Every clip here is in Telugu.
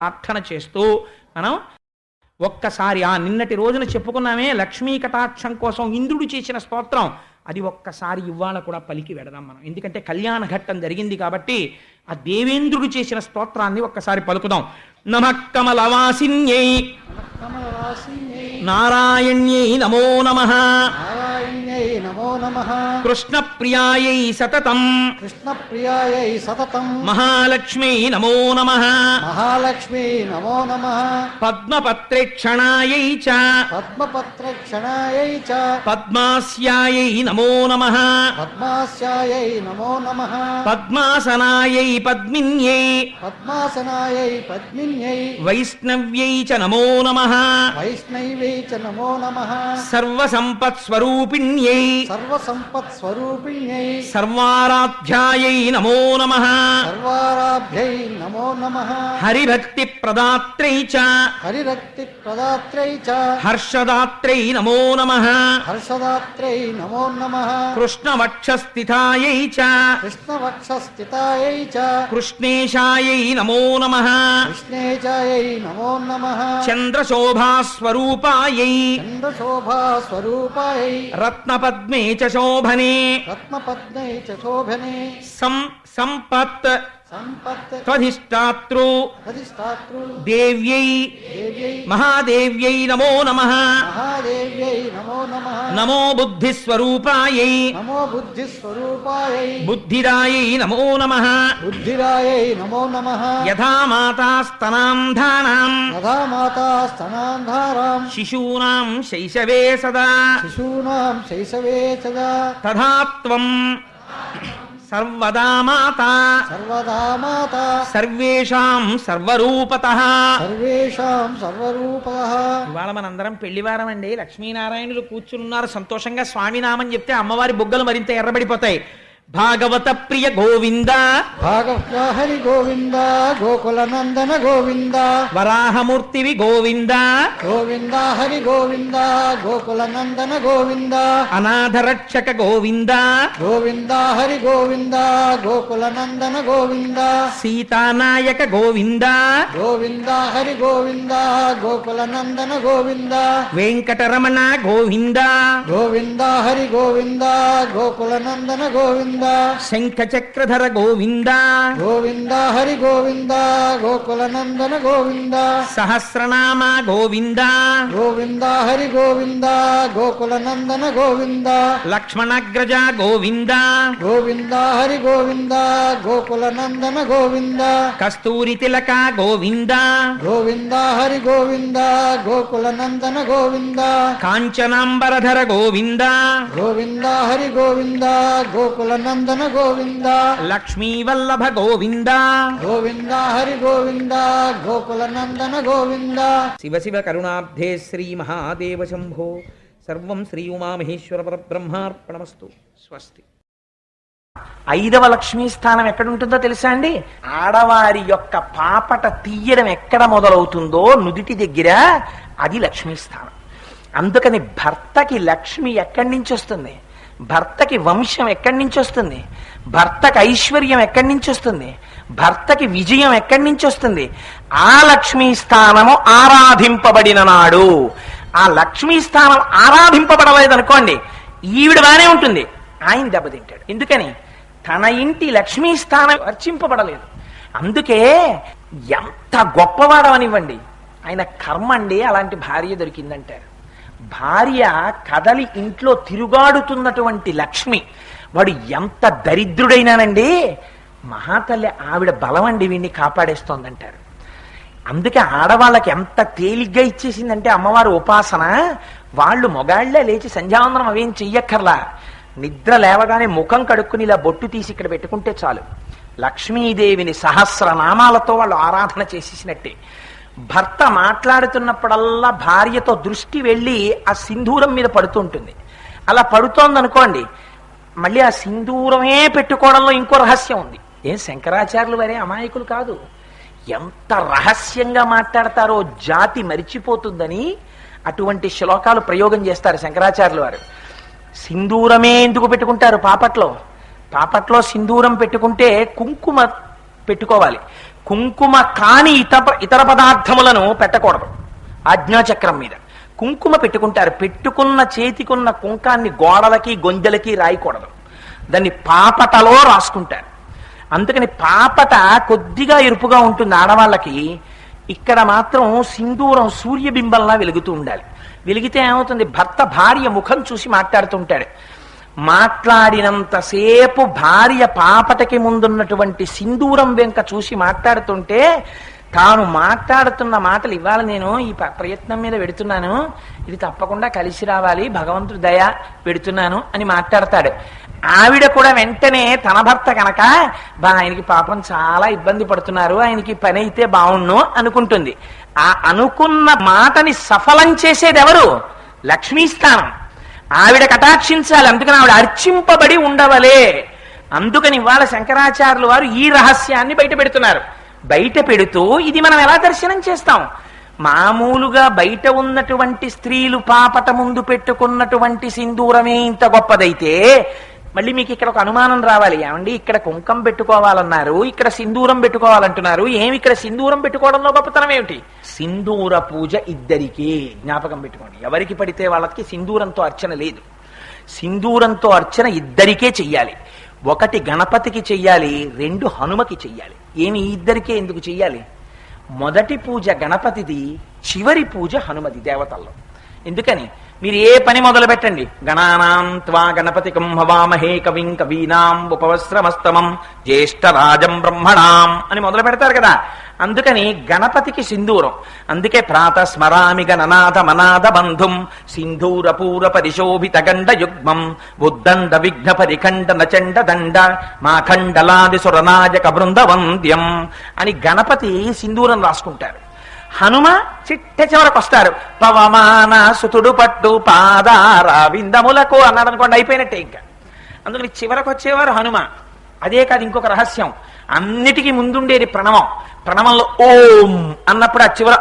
ప్రార్థన చేస్తూ మనం ఒక్కసారి ఆ నిన్నటి రోజున చెప్పుకున్నామే లక్ష్మీ కటాక్షం కోసం ఇంద్రుడు చేసిన స్తోత్రం. అది ఒక్కసారి ఇవాళ కూడా పలికి వెడదాం మనం. ఎందుకంటే కళ్యాణ ఘట్టం జరిగింది కాబట్టి ఆ దేవేంద్రుడు చేసిన స్తోత్రాన్ని ఒక్కసారి పలుకుదాం. నమ కమలవాసిన్యై నారాయణ్యై నమో నమ నమః. కృష్ణప్రియాయై సతతం. కృష్ణప్రియాయై సతతం. మహాలక్ష్మీ నమో నమ. మహాలక్ష్మీ నమో నమః. పద్మపత్రేక్షణాయై చ. పద్మపత్రక్షణాయై చ. పద్మాస్యాయై నమో నమ. పద్మాస్యాయై నమో నమః. పద్మాసనాయై పద్మిన్యై పద్మాసనాయై పద్మిన్యై వైష్ణవ్యై చ నమో నమ వైష్ణవై చ నమో నమః। సర్వసంపత్స్వరూపిణ్యై సర్వసంపత్స్వరూపిణ్యై సర్వారాధ్యాయై నమో నమ సర్వారాభ్యై నమో నమః హరిభక్తి ప్రదాత్రై చ హరిరక్తి ప్రదాత్రై చ హర్షదాత్రై నమో నమ హర్షదాత్రై నమో నమః కృష్ణవక్షస్థితాయై చ కృష్ణవక్షస్థితాయై చ కృష్ణేశాయై నమో నమ. కృష్ణేచాయై నమో నమః. చంద్రశోభాస్వరూపాయై. చంద్రశోభా స్వరూపాయై రత్నపద్మే చ శోభనే. రత్నపద్మై చ శోభనే. సం సంపత్ త్వధిష్టాతృ దేవ్యై దేవ్యై మహాదేవ్యై నమో నమ. మహాదేవ్యై నమో నమః. నమో బుద్ధిస్వరూపాయై నమో బుద్ధిస్వరూపాయై బుద్ధిరాయై నమో నమ. బుద్ధిరాయై నమో నమః. యథా మాతాస్తనాంధానాం యథా మాతా స్తనాంధారాం శిశూనాం శైశవే సదా. శిశూనాం శైశవే సదా. తథా త్వం. సర్వదా మాతా. సర్వదా మాతా. సర్వేషాం సర్వరూపతః. సర్వేషాం సర్వరూపః ఇవాళ మనందరం పెళ్ళివారం అండి లక్ష్మీనారాయణులు కూర్చున్నారు సంతోషంగా స్వామినామని చెప్తే అమ్మవారి బుగ్గలు మరింత ఎర్రబడిపోతాయి. భాగవత ప్రియ గోవింద భాగవ్య హరి గోవింద గోకుల నందన గోవింద వరాహమూర్తివి గోవింద గోవింద హరి గోవింద గోకుల నందన గోవింద అనాథరక్షక గోవింద గోవింద హరి గోవింద గోకుల నందన గోవింద సీతానాయక గోవింద గోవింద హరి గోవింద గోకుల నందన గోవింద వెంకటరమణ గోవింద గోవింద హరి గోవింద గోకుల నందన గోవింద శంఖ చక్రధర గోవింద. గోవింద హరి గోవింద గోకుల నందన గోవింద. సహస్రనామ గోవింద. గోవింద హరి గోవింద గోకుల నందన గోవింద. లక్ష్మణగ్రజ గోవింద. గోవింద హరి గోవింద గోకుల నందన గోవింద. కస్తూరి తిలక గోవింద. గోవింద హరి గోవింద గోకుల నందన గోవింద. కాంచనాంబరధర గోవింద. గోవింద హరి గోవింద గోకుల నందన గోవింద లక్ష్మీవల్లభ గోవింద గోవింద హరి గోవింద గోకుల నందన గోవింద శివ శివ కరుణాబ్ధే శ్రీ మహాదేవ శంభో సర్వం శ్రీ ఉమామహేశ్వర పరబ్రహ్మార్పణమస్తు స్వస్తి ఐదవ లక్ష్మీ స్థానం ఎక్కడుంటుందో తెలుసా అండి? ఆడవారి యొక్క పాపట తీయడం ఎక్కడ మొదలవుతుందో నుదిటి దగ్గర అది లక్ష్మీ స్థానం. అందుకని భర్తకి లక్ష్మి ఎక్కడి నుంచి వస్తుంది? భర్తకి వంశం ఎక్కడి నుంచి వస్తుంది? భర్తకి ఐశ్వర్యం ఎక్కడి నుంచి వస్తుంది? భర్తకి విజయం ఎక్కడి నుంచి వస్తుంది? ఆ లక్ష్మీ స్థానము ఆరాధింపబడిన నాడు. ఆ లక్ష్మీ స్థానం ఆరాధింపబడలేదనుకోండి ఈవిడ బానే ఉంటుంది. ఆయన దెబ్బతింటాడు. ఎందుకని? తన ఇంటి లక్ష్మీ స్థానం అర్చింపబడలేదు అందుకే ఎంత గొప్పవాడవనివ్వండి. ఆయన కర్మ అండి అలాంటి భార్య దొరికిందంటారు. భార్య కదలి ఇంట్లో తిరుగాడుతున్నటువంటి లక్ష్మి. వాడు ఎంత దరిద్రుడైనానండి. మహాతల్లి ఆవిడ బలం అండి వీడిని కాపాడేస్తోందంటారు. అందుకే ఆడవాళ్ళకి ఎంత తేలిగ్గా ఇచ్చేసిందంటే అమ్మవారు ఉపాసన. వాళ్ళు మొగాళ్ళే లేచి సంధ్యావందనం అవేం చెయ్యక్కర్లా. నిద్ర లేవగానే ముఖం కడుక్కుని ఇలా బొట్టు తీసి ఇక్కడ పెట్టుకుంటే చాలు. లక్ష్మీదేవిని సహస్ర నామాలతో వాళ్ళు ఆరాధన చేసేసినట్టే. భర్త మాట్లాడుతున్నప్పుడల్లా భార్యతో దృష్టి వెళ్ళి ఆ సింధూరం మీద పడుతుంటుంది. అలా పడుతోందనుకోండి మళ్ళీ ఆ సింధూరమే పెట్టుకోవడంలో ఇంకో రహస్యం ఉంది. ఏం శంకరాచార్యులు వరే అమాయకులు కాదు. ఎంత రహస్యంగా మాట్లాడతారో జాతి మరిచిపోతుందని అటువంటి శ్లోకాలు ప్రయోగం చేస్తారు శంకరాచార్యులు వారు. సింధూరమే ఎందుకు పెట్టుకుంటారు పాపట్లో? పాపట్లో సింధూరం పెట్టుకుంటే కుంకుమ పెట్టుకోవాలి. కుంకుమ కాని ఇతర ఇతర పదార్థములను పెట్టకూడదు. ఆజ్ఞాచక్రం మీద. కుంకుమ పెట్టుకుంటారు. పెట్టుకున్న చేతికున్న కుంకాన్ని గోడలకి గొంజలకి రాయకూడదు. దాన్ని పాపటలో రాసుకుంటారు. అందుకని పాపట కొద్దిగా ఎరుపుగా ఉంటుంది ఆడవాళ్ళకి. ఇక్కడ మాత్రం సింధూరం సూర్యబింబంలా వెలుగుతూ ఉండాలి. వెలిగితే ఏమవుతుంది? భర్త భార్య ముఖం చూసి మాట్లాడుతుంటాడు మాట్లాడినంతసేపు భార్య పాపటకి ముందున్నటువంటి సింధూరం వెంక చూసి మాట్లాడుతుంటే తాను మాట్లాడుతున్న మాటలు ఇవాళ నేను ఈ ప్రయత్నం మీద పెడుతున్నాను. ఇది తప్పకుండా కలిసి రావాలి. భగవంతుడు దయ పెడుతున్నాను అని మాట్లాడతాడు. ఆవిడ కూడా వెంటనే తన భర్త కనుక బా ఆయనకి పాపం చాలా ఇబ్బంది పడుతున్నారు. ఆయనకి పని అయితే బాగుండు అనుకుంటుంది. ఆ అనుకున్న మాటని సఫలం చేసేది ఎవరు లక్ష్మీస్థానం. ఆవిడ కటాక్షించాలి అందుకని ఆవిడ అర్చింపబడి ఉండవలే. అందుకని ఇవాళ శంకరాచార్యులు వారు ఈ రహస్యాన్ని బయట పెడుతున్నారు. బయట పెడుతూ ఇది మనం ఎలా దర్శనం చేస్తాం? మామూలుగా బయట ఉన్నటువంటి స్త్రీలు పాపట ముందు పెట్టుకున్నటువంటి సింధూరమే ఇంత గొప్పదైతే మళ్ళీ మీకు ఇక్కడ ఒక అనుమానం రావాలి. ఏమండి? ఇక్కడ కుంకం పెట్టుకోవాలన్నారు ఇక్కడ సింధూరం పెట్టుకోవాలంటున్నారు. ఏమి ఇక్కడ సింధూరం పెట్టుకోవడంలో గొప్పతనం ఏమిటి? సింధూర పూజ ఇద్దరికీ జ్ఞాపకం పెట్టుకోండి. ఎవరికి పడితే వాళ్ళకి సింధూరంతో అర్చన లేదు. సింధూరంతో అర్చన ఇద్దరికే చెయ్యాలి. ఒకటి గణపతికి చెయ్యాలి రెండు హనుమకి చెయ్యాలి. ఏమి ఇద్దరికే ఎందుకు చెయ్యాలి? మొదటి పూజ గణపతిది చివరి పూజ హనుమది దేవతల్లో. ఎందుకని? మీరు ఏ పని మొదలు పెట్టండి గణానాం త్వా గణపతి కుంభవామహే కవిం కవీనాం ఉపవస్త్రమస్తమం జ్యేష్ఠరాజం బ్రహ్మణాం అని మొదలు పెడతారు కదా. అందుకని గణపతికి సింధూరం. అందుకే ప్రాత స్మరామి గణనాథ మనాథ బంధుం సింధూర పూర పరిశోభిత గండ యుగ్మం ఉద్దండ విఘ్న పరిఖండ నచండ దండ మాఖండలాది సురనాయక బృందవంద్యం అని గణపతి సింధూరం రాసుకుంటారు. హనుమ చిట్ట చివరకు వస్తారు. పవమాన సుతుడు పట్టు పాదారావిందములకు అన్నాడు అనుకోండి అయిపోయినట్టే ఇంకా. అందుకని చివరకు వచ్చేవారు హనుమ. అదే కాదు ఇంకొక రహస్యం. అన్నిటికీ ముందుండేది ప్రణవం. ప్రణవంలో ఓం అన్నప్పుడు ఆ చివర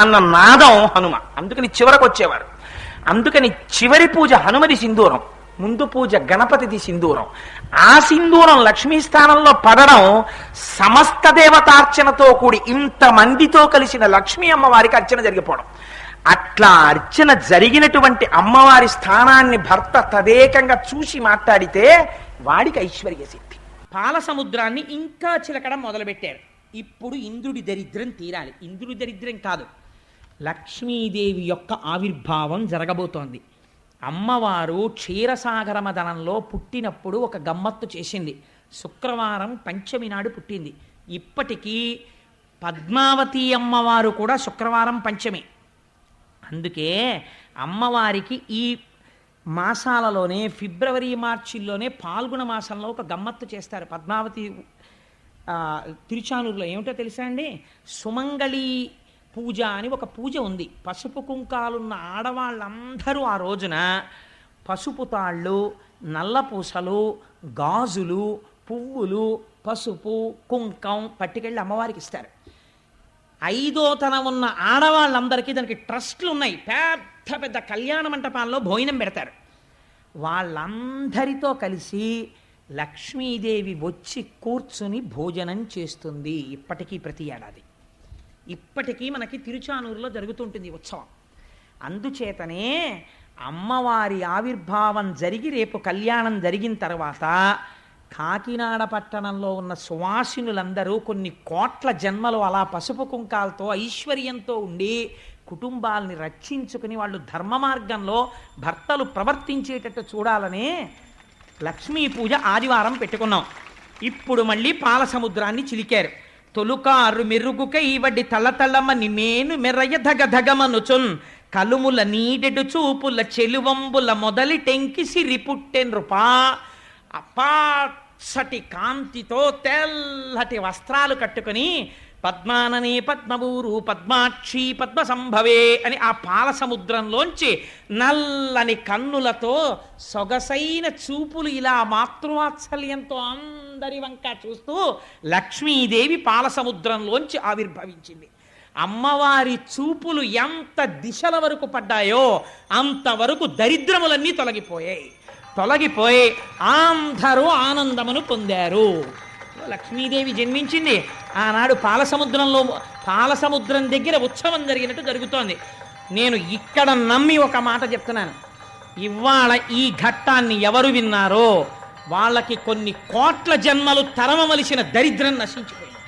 అన్న నాదం హనుమ. అందుకని చివరకు వచ్చేవారు. అందుకని చివరి పూజ హనుమది సింధూరం. ముందు పూజ గణపతిది సింధూరం. ఆ సింధూరం లక్ష్మీ స్థానంలో పడడం సమస్త దేవతార్చనతో కూడి ఇంతమందితో కలిసిన లక్ష్మీ అమ్మవారికి అర్చన జరిగిపోవడం. అట్లా అర్చన జరిగినటువంటి అమ్మవారి స్థానాన్ని భర్త తదేకంగా చూసి మాట్లాడితే వాడికి ఐశ్వర్య సిద్ధి. పాల సముద్రాన్ని ఇంకా చిలకడం మొదలుపెట్టారు. ఇప్పుడు ఇంద్రుడి దరిద్రం తీరాలి. ఇంద్రుడి దరిద్రం కాదు. లక్ష్మీదేవి యొక్క ఆవిర్భావం జరగబోతోంది. అమ్మవారు క్షీరసాగర మదనంలో పుట్టినప్పుడు ఒక గమ్మత్తు చేసింది. శుక్రవారం పంచమి నాడు పుట్టింది. ఇప్పటికీ పద్మావతి అమ్మవారు కూడా శుక్రవారం పంచమి. అందుకే అమ్మవారికి ఈ మాసాలలోనే ఫిబ్రవరి మార్చిల్లోనే పాల్గొన మాసంలో ఒక గమ్మత్తు చేస్తారు. పద్మావతి తిరుచానూరులో ఏమిటో తెలుసా అండి? సుమంగళి పూజ అని ఒక పూజ ఉంది. పసుపు కుంకాలున్న ఆడవాళ్ళందరూ ఆ రోజున పసుపు తాళ్ళు నల్ల పూసలు గాజులు పువ్వులు పసుపు కుంకం పట్టుకెళ్ళి అమ్మవారికి ఇస్తారు. ఐదో తనం ఉన్న ఆడవాళ్ళందరికీ దానికి ట్రస్ట్లు ఉన్నాయి. పెద్ద పెద్ద కళ్యాణ మంటపాల్లో భోజనం పెడతారు. వాళ్ళందరితో కలిసి లక్ష్మీదేవి వచ్చి కూర్చుని భోజనం చేస్తుంది ఇప్పటికీ ప్రతి ఏడాది. ఇప్పటికీ మనకి తిరుచానూరులో జరుగుతుంటుంది ఉత్సవం. అందుచేతనే అమ్మవారి ఆవిర్భావం జరిగి రేపు కళ్యాణం జరిగిన తర్వాత కాకినాడ పట్టణంలో ఉన్న సువాసినులందరూ కొన్ని కోట్ల జన్మలు అలా పసుపు కుంకాలతో ఐశ్వర్యంతో ఉండి కుటుంబాల్ని రక్షించుకుని వాళ్ళు ధర్మ మార్గంలో భర్తలు ప్రవర్తించేటట్టు చూడాలని లక్ష్మీ పూజ ఆదివారం పెట్టుకున్నాం. ఇప్పుడు మళ్ళీ పాల సముద్రాన్ని చిలికారు. తొలుకారు మెరుగుకై వడ్డి తల్లతల్లమ్మ మేను మెర్రయ్య ధగ కలుముల నీడెడు చూపుల చెలువంబుల మొదలి టెంకి సిరి పుట్టెన్రుపా అపాసటి కాంతితో తెల్లటి వస్త్రాలు కట్టుకుని పద్మాననే పద్మవూరు పద్మాక్షి పద్మ సంభవే అని ఆ పాల సముద్రంలోంచి నల్లని కన్నులతో సొగసైన చూపులు ఇలా మాతృవాత్సల్యంతో సుందరి వంక చూస్తూ లక్ష్మీదేవి పాల సముద్రంలోంచి ఆవిర్భవించింది. అమ్మవారి చూపులు ఎంత దిశల వరకు పడ్డాయో అంతవరకు దరిద్రములన్నీ తొలగిపోయాయి. తొలగిపోయి అందరూ ఆనందమును పొందారు. లక్ష్మీదేవి జన్మించింది. ఆనాడు పాలసముద్రంలో పాలసముద్రం దగ్గర ఉత్సవం జరిగినట్టు జరుగుతోంది. నేను ఇక్కడ నమ్మి ఒక మాట చెప్తున్నాను. ఇవాళ ఈ ఘట్టాన్ని ఎవరు విన్నారో వాళ్ళకి కొన్ని కోట్ల జన్మలు తరమవలసిన దరిద్రం నశించిపోయింది.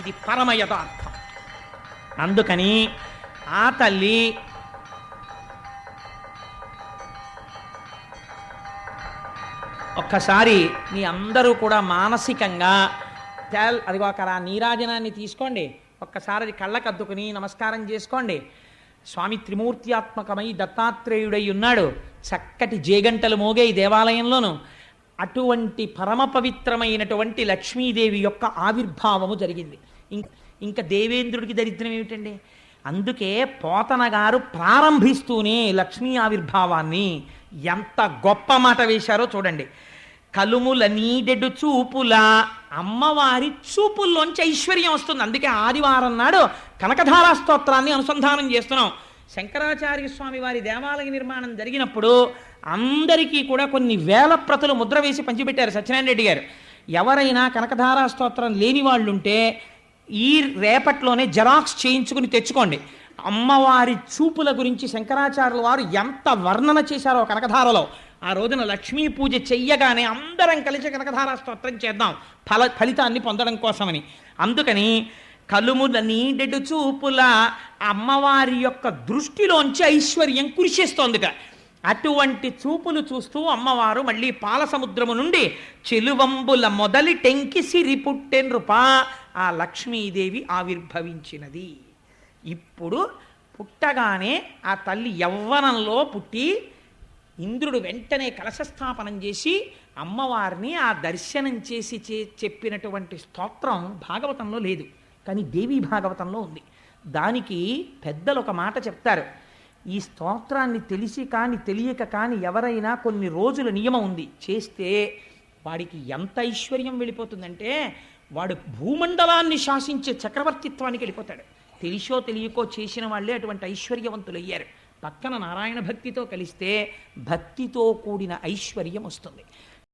ఇది పరమ యథార్థం. అందుకని ఆ తల్లి ఒక్కసారి మీ అందరూ కూడా మానసికంగా తేల్ అదిగో అక్కడ ఆ నీరాజనాన్ని తీసుకోండి. ఒక్కసారి అది కళ్ళకద్దుకుని నమస్కారం చేసుకోండి. స్వామి త్రిమూర్త్యాత్మకమై దత్తాత్రేయుడై ఉన్నాడు. చక్కటి జేగంటలు మోగే ఈ దేవాలయంలోను. అటువంటి పరమ పవిత్రమైనటువంటి లక్ష్మీదేవి యొక్క ఆవిర్భావము జరిగింది. ఇంక ఇంకా దేవేంద్రుడికి దరిద్రం ఏమిటండి? అందుకే పోతన గారు ప్రారంభిస్తూనే లక్ష్మీ ఆవిర్భావాన్ని ఎంత గొప్ప మాట వేశారో చూడండి. కలుముల నీడెడు చూపుల అమ్మవారి చూపుల్లోంచి ఐశ్వర్యం వస్తుంది. అందుకే ఆదివారం నాడు కనకధారా స్తోత్రాన్ని అనుసంధానం చేస్తున్నాం. శంకరాచార్య స్వామి వారి దేవాలయ నిర్మాణం జరిగినప్పుడు అందరికీ కూడా కొన్ని వేల ప్రతులు ముద్ర వేసి పంచిపెట్టారు సత్యనారాయణ రెడ్డి గారు. ఎవరైనా కనకధారా స్తోత్రం లేని వాళ్ళుంటే ఈ రేపట్లోనే జెరాక్స్ చేయించుకుని తెచ్చుకోండి. అమ్మవారి చూపుల గురించి శంకరాచార్యుల వారు ఎంత వర్ణన చేశారో కనకధారలో. ఆ రోజున లక్ష్మీ పూజ చెయ్యగానే అందరం కలిసి కనకధారా స్తోత్రం చేద్దాం. ఫల ఫలితాన్ని పొందడం కోసమని. అందుకని కలుముల నీడెడు చూపుల అమ్మవారి యొక్క దృష్టిలోంచి ఐశ్వర్యం కురిసేస్తోందిట. అటువంటి చూపులు చూస్తూ అమ్మవారు మళ్ళీ పాల సముద్రము నుండి చెలువంబుల మొదలి టెంకి సిరి పుట్టెన్రుపా ఆ లక్ష్మీదేవి ఆవిర్భవించినది. ఇప్పుడు పుట్టగానే ఆ తల్లి యవ్వనంలో పుట్టి ఇంద్రుడు వెంటనే కలశస్థాపనం చేసి అమ్మవారిని ఆ దర్శనం చేసి చే- చెప్పినటువంటి స్తోత్రం భాగవతంలో లేదు. కానీ దేవీ భాగవతంలో ఉంది. దానికి పెద్దలు ఒక మాట చెప్తారు. ఈ స్తోత్రాన్ని తెలిసి కాని తెలియక కాని ఎవరైనా కొన్ని రోజుల నియమం ఉంది. చేస్తే వాడికి ఎంత ఐశ్వర్యం వెళ్ళిపోతుందంటే వాడు భూమండలాన్ని శాసించే చక్రవర్తిత్వానికి వెళ్ళిపోతాడు. తెలిసో తెలియకో చేసిన వాళ్ళే అటువంటి ఐశ్వర్యవంతులయ్యారు. పక్కన నారాయణ భక్తితో కలిస్తే భక్తితో కూడిన ఐశ్వర్యం వస్తుంది.